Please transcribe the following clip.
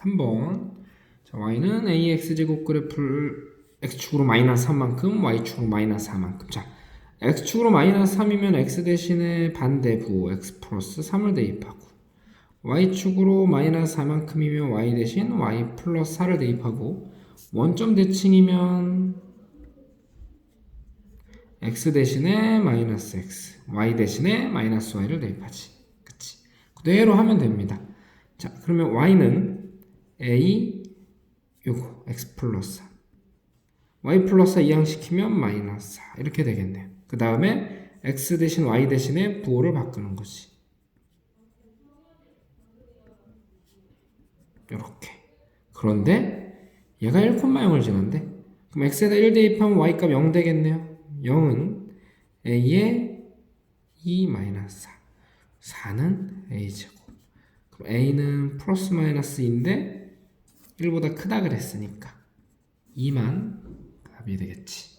3번. 자, y는 ax 제곱 그래프를 x축으로 마이너스 3만큼, y축으로 마이너스 4만큼. 자, x축으로 마이너스 3이면 x 대신에 반대부 x 플러스 3을 대입하고 y축으로 마이너스 4만큼이면 y 대신 y 플러스 4를 대입하고 원점 대칭이면 x 대신에 마이너스 x, y 대신에 마이너스 y를 대입하지. 그치? 그대로 하면 됩니다. 자, 그러면 y는 a 요거 x 플러스 4. y 플러스 4 이항시키면 마이너스 4 이렇게 되겠네요. 그 다음에 x 대신 y 대신에 부호를 바꾸는 거지. 이렇게. 그런데 얘가 1,0을 지는데 그럼 x에다 1 대입하면 y값 0 되겠네요. 0은 a의 2 마이너스 4. 4는 a 제곱. 그럼 a는 플러스 마이너스 2인데 1보다 크다 그랬으니까 2만 답이 되겠지.